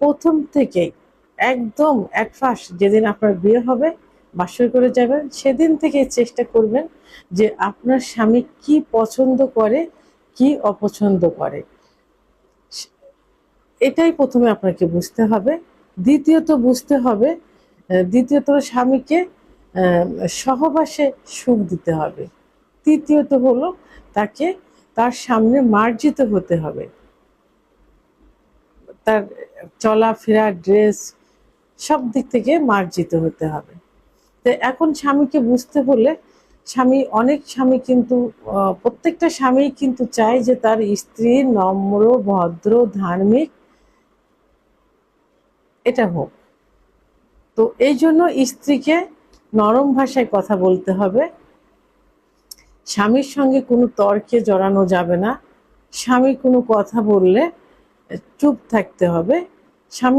প্রথম থেকেই, একদম এক ফাঁস যেদিন আপনার বিয়ে হবে, বাসর করে যাবেন, সেদিন থেকে চেষ্টা করবেন যে আপনার স্বামী কি পছন্দ করে, কি অপছন্দ করে। এটাই প্রথমে আপনাকে বুঝতে হবে। দ্বিতীয়ত বুঝতে হবে, দ্বিতীয়ত স্বামীকে সহবাসে সুখ দিতে হবে। তৃতীয়ত হলো তাকে তার সামনে মার্জিত হতে হবে। তার চলাফেরা ড্রেস সব দিক থেকে মার্জিত হতে হবে। তো এখন স্বামীকে বুঝতে হলে স্বামী, অনেক স্বামী কিন্তু প্রত্যেকটা স্বামী কিন্তু চায় যে তার স্ত্রী নম্র, ভদ্র, ধার্মিক, এটা হোক। তো এই জন্য স্ত্রীকে নরম ভাষায় কথা বলতে হবে। স্বামীর সঙ্গে কোনো তর্কে জড়ানো যাবে না। স্বামী কোনো কথা বললে চুপ থাকতে হবে। স্বামী